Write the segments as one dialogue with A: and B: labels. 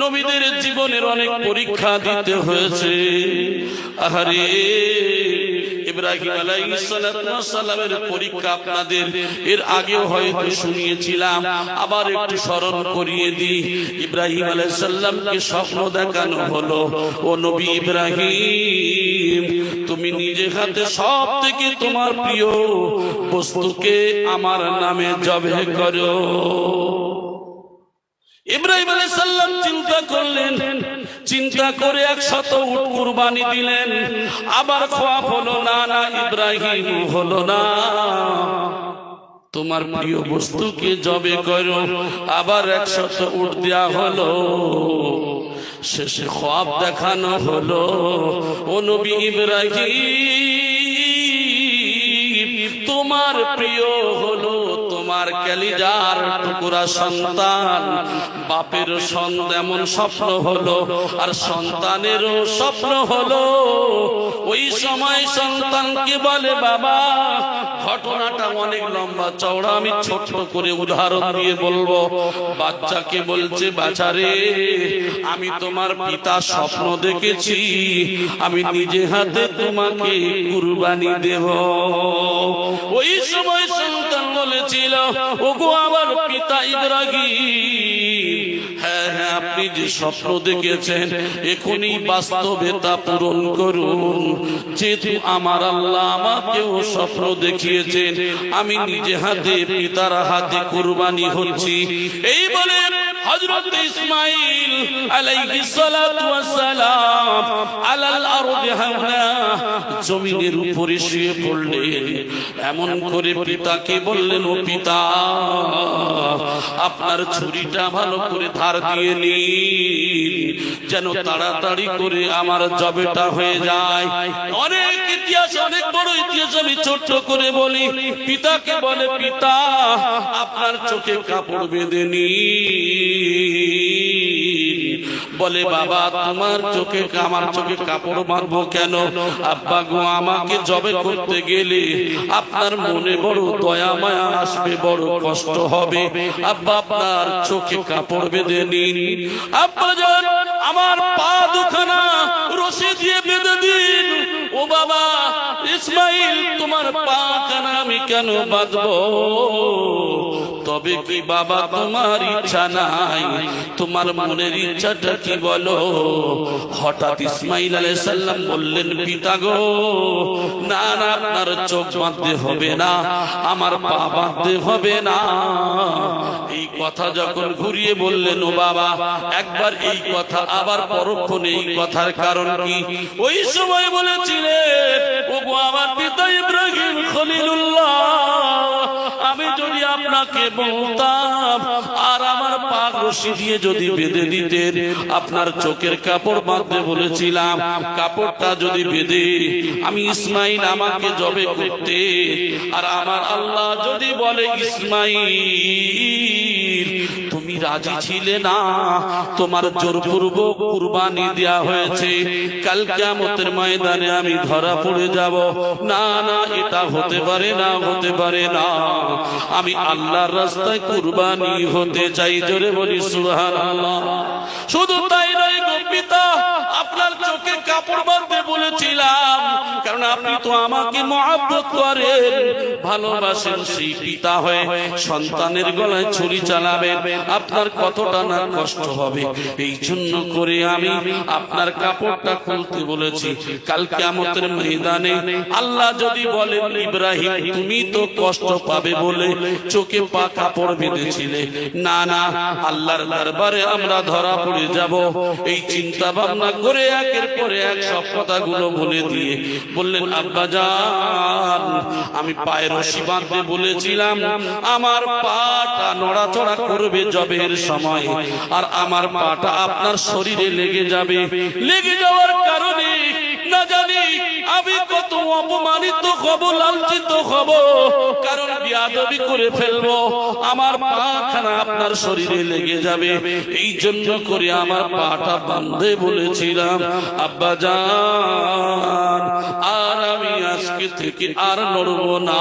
A: নবীদের জীবনের অনেক পরীক্ষা দিতে হয়েছে। আহারে ইব্রাহিম পরীক্ষা আপনাদের এর হয়তো শুনিয়েছিলাম। আবার একটু স্মরণ করিয়ে দিই। ইব্রাহিম আলাইহিসসালামকে স্বপ্ন দেখানো হলো। ও নবী ইব্রাহিম তুমি নিজে হাতে সব থেকে তোমার প্রিয় বস্তুকে আমার নামে জবে করো। ইব্রাহিম আলাইহিস সালাম চিন্তা করলেন, চিন্তা করে একশত উট কুরবানি দিলেন। আবার খোয়াব হলো, না না, ইব্রাহিম হলো না। তোমার প্রিয় বস্তুকে জবে করো, আবার একশত উট দেয়া হলো। শেষে খোয়াব দেখানো হলো, ও নবী ইব্রাহিম, তোমার প্রিয় ক্যালিজার টুকুরা সন্তান। বাপের এমন স্বপ্ন হলো, আর সন্তানেরও স্বপ্ন হলো। ওই সময় সন্তানকে বলে, বাবা, ঘটনাটা অনেক লম্বা, চওড়া, আমি ছোট করে উদাহরণ দিয়ে বলব। বাচ্চাকে বলছে বাচ্চারে আমি তোমার পিতা স্বপ্ন দেখেছি, আমি নিজে হাতে তোমাকে কুরবানি দেব। ওই সময় সন্তান ওগো আমার পিতা ইব্রাহিম। হ্যাঁ হ্যাঁ আপনি যে স্বপ্ন দেখেছেন এখনই বাস্তবে তা পূরণ করুন। যেহেতু আমার আল্লাহ আমাকেও স্বপ্ন দেখিয়েছেন আমি নিজে হাতে পিতার হাতে কুরবানি হচ্ছি। এই বলে হযরত ইসমাঈল আলাইহিস সালাতু ওয়াস সালাম আলাল আরদি জমিনের উপরে শুয়ে পড়লেন। এমন করে পিতাকে বললেন, ও পিতা, আপনার ছুরিটা ভালো করে ধার দিয়ে নিন, যেন তাড়াতাড়ি করে আমার জবেটা হয়ে যায়। অনেক ইতিহাস, অনেক বড় ইতিহাস আমি ছোট্ট করে বলি। পিতাকে বলে, পিতা, আপনার চোখে কাপড় বেঁধে নিন। বলে বাবা তোমার চোখে আমার চোখে কাপড় মারবো কেন? আব্বা গো আমাকে জবে করতে গেলে আপনার মনে বড় দয়া মায়া আসবে বড় কষ্ট হবে। আব্বা আপনার চোখে কাপড় বেঁধে নিন। আব্বা আমার পা দুখানা রশি দিয়ে বেঁধে দিন। ও বাবা ইসমাইল তোমার পা খানা আমি কেন বাঁধবো? তবে কি বাবা তোমার ইচ্ছা নাই? তোমার মনের ইচ্ছাটা কি বলো? হঠাৎ ইসমাইল আলাইহিস সালাম বললেন, পিতা গো, না না, আপনার চোখ বাঁধতে হবে না, আমার পা বাঁধতে হবে না। এই কথা যখন ঘুরিয়ে বললেন, ও বাবা, একবার এই কথা, আবার পরক্ষণে এই কথার কারণ কি? ওই সময় বলেছিলেন ও আমার পিতা ইব্রাহিম খলিলুল্লাহ, আমি যদি আপনাকে বলতাম, আর আমার পাক রশি দিয়ে যদি বেঁধে দিতেন, আপনার চোখের কাপড় বাঁধতে বলেছিলাম, কাপড়টা যদি বেঁধে আমি ইসমাইল আমাকে জবে করতে। আর আমার আল্লাহ যদি বলে, ইসমাইল রাজি ছিলে না। তোমার জোরপূর্বক কুরবানি দেয়া হয়েছে। কাল কিয়ামতের ময়দানে আমি ধরা পড়ে যাব। না না, এটা হতে পারে না, হতে পারে না। আমি আল্লাহর রাস্তায় কুরবানি হতে চাই। জোরে বলি, সুবহানাল্লাহ। শুধু তাই নয় গো পিতা, আপনার চোখে কাপড় বাঁধতে বলেছিলাম। কারণ আপনি তো আমাকে মহাব্বত করেন। ভালোবাসেন সেই পিতা হয়ে সন্তানের গলায় ছুরি চালাবেন। আপনার কতটা না কষ্ট হবে। এই জন্য করে আমি আপনার কাপড়টা খুলতে বলেছি। কালকে আমাদের ময়দানে আল্লাহ যদি বলেন, ইব্রাহিম, তুমি তো কষ্ট পাবে বলে চোখে পা কাপড় বেঁধেছিলে। না না, আল্লাহর দরবারে আমরা ধরা পড়ে যাব। এই চিন্তা ভাবনা করে একের পরে এক সব কথাগুলো বলে দিয়ে বললেন আব্বা যান আমি পায়ের রশি বাঁধতে বলেছিলাম আমার পাটা নড়াচড়া করবে জবের সময়। আর আমার পাটা আপনার শরীরে লেগে যাবে। লেগে যাওয়ার কারণে অপমানিত হব, লাঞ্ছিত হব, কারণ বিয়াদবি করে ফেলব। আমার পাখানা আপনার শরীরে লেগে যাবে। এই জন্য করে আমার পাটা বান্ধে বলেছিলাম, আব্বা যান আর আমি আজকে থেকে আর নড়ব না।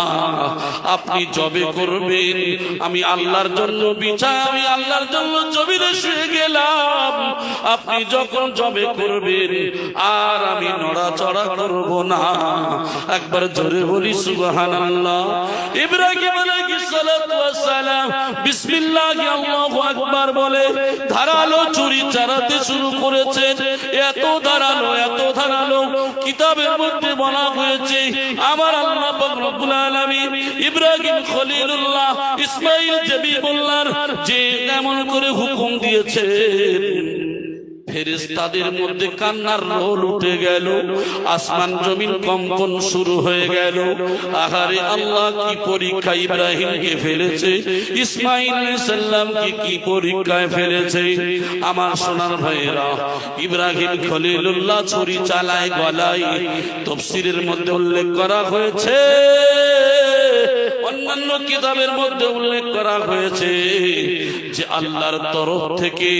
A: আপনি জবে করবেন, আমি আল্লাহর জন্য বিচার আমি আল্লাহর জন্য জমিনে শুয়ে গেলাম। আপনি যখন জবে করবেন, আর আমি নড়াচড়া করব না। একবার জোরে বলি ইব্রাহিম আলাইহিস সালাতু ওয়াস সালাম বিসমিল্লাহ, আল্লাহু আকবার বলে, ধারালো চালাতে শুরু এত ধারালো এত ধারালো কিতাবের মধ্যে বলা হয়েছে, আমার আল্লাহ পাক রব্বুল আলামিন ইব্রাহিম খলিলুল্লাহ জবিবুল্লাহর যে এমন করে হুকুম দিয়েছেন। ফেরেস্তাদের মধ্যে কান্নার রোল উঠে গেল, আসমান জমিন কম্পন শুরু হয়ে গেল। আহারে আল্লাহ কি পরীক্ষা ইব্রাহিমকে ফেলেছে? ইসমাইল সাল্লামকে কি পরীক্ষায় ফেলেছে? আমার সোনার ভাইয়েরা, ইব্রাহিম খলিলুল্লাহ ছুরি চালায়, গলায় তফসিরের মধ্যে উল্লেখ করা হয়েছে। অন্যান্য কিতাবের মধ্যে উল্লেখ করা হয়েছে। যে আল্লাহর তরফ থেকে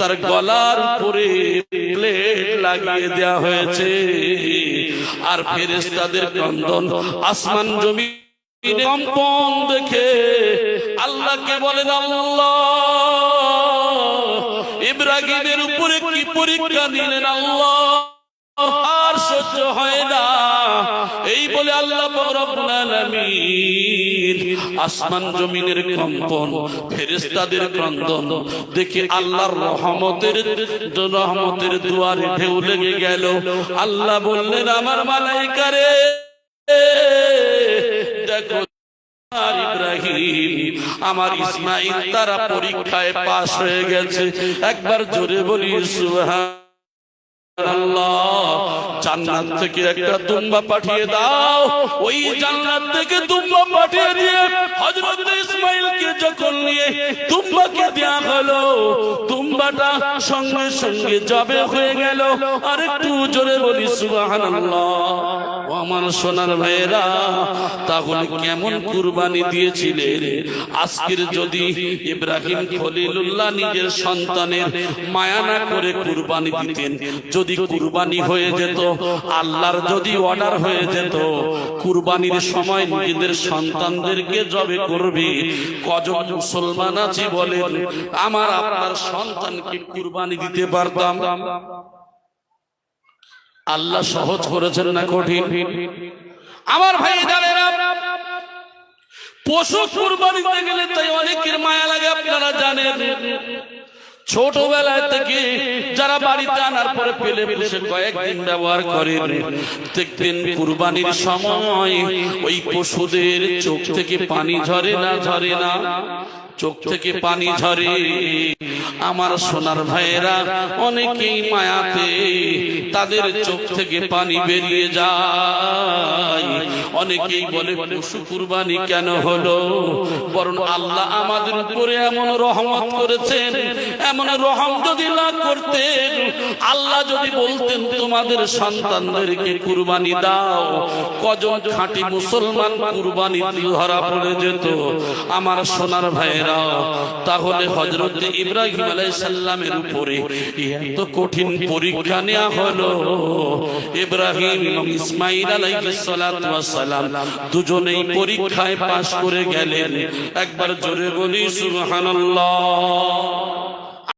A: তার গলার উপরে প্লেট লাগিয়ে দেওয়া হয়েছে। আর ফেরেশতাদের ক্রন্দন আসমান জমি কম্পন দেখে আল্লাহকে বলেন, আল্লাহ, ইব্রাহিমের উপরে কি পরীক্ষা নিলেন, আল্লাহ? আর সহ্য হয় না। এই বলে আল্লাহ রব্বুল আলামিন আসমান জমিনের কম্পন ফেরেশতাদের ক্রন্দন। দেখে আল্লাহর রহমতের রহমতের দুয়ারে ঢেউ লেগে গেল। আল্লাহ বললেন আমার মালাইকারে দেখো আর ইব্রাহিম আমার ইসমাইল তারা পরীক্ষায় পাশ হয়ে গেছে। একবার জোরে বলি সুবহান জান্নাত থেকে একটা দুম্বা পাঠিয়ে দাও। ওই জান্নাত থেকে দুম্বা পাঠিয়ে দিয়ে হযরত ইসমাইলকে যখন নিয়ে দুম্বাকে দেয়া হলো, দুম্বাটা সঙ্গে সঙ্গে জবে হয়ে গেল। আর একটু জোরে বলি সুবহানাল্লাহ। আমার সোনার ভাইয়েরা, তাহলে কেমন কুরবানি দিয়েছিলেন? আজকের যদি ইব্রাহিম খলিলুল্লাহ নিজের সন্তানের মায়া না করে কুরবানি দিতেন, যদি কুরবানি হয়ে যেত, আল্লাহর যদি অর্ডার হয়ে যেত, কুরবানির সময় নিজেদের সন্তানদেরকে জবে করবে। কজন মুসলমান আছি বলেন, আমার আপনার সন্তানকে কুরবানি দিতে পারতাম? আল্লাহ সহজ করেছেন না কঠিন? আমার ভাই পশু কুরবানিতে গেলে তাই অনেকের মায়া লাগে আপনারা জানেন। ছোটবেলায় থেকে যারা বাড়িতে আনার পরে পেলে বসে কয়েকদিন ব্যবহার করে দেখবেন কুরবানির সময় ওই পশুদের চোখ থেকে পানি ঝরে না ঝরে না? চোখ থেকে পানি ঝরে। আমার সোনার ভাইয়েরা অনেকেই মায়াতে তাদের চোখ থেকে পানি বেরিয়ে যায়। অনেকেই বলে পশু কুরবানি কেন হলো? বরং আল্লাহ আমাদের উপরে এমন রহমত করেছেন এমন রহম যদি না করতেন, আল্লাহ যদি বলতেন তোমাদের সন্তানদেরকে কুরবানি দাও, কজন খাঁটি মুসলমান কুরবানি ধরা পড়ে যেত। আমার সোনার ভাইয়েরা, তাহলে হজরত ইব্রাহিম আলাইসাল্লামের উপরে এত কঠিন পরীক্ষা নেওয়া হলো। ইব্রাহিম এবং ইসমাইল আলাইসালাম দুজনেই পরীক্ষায় পাশ করে গেলেন। একবার জোরে বলি, সুবহানাল্লাহ।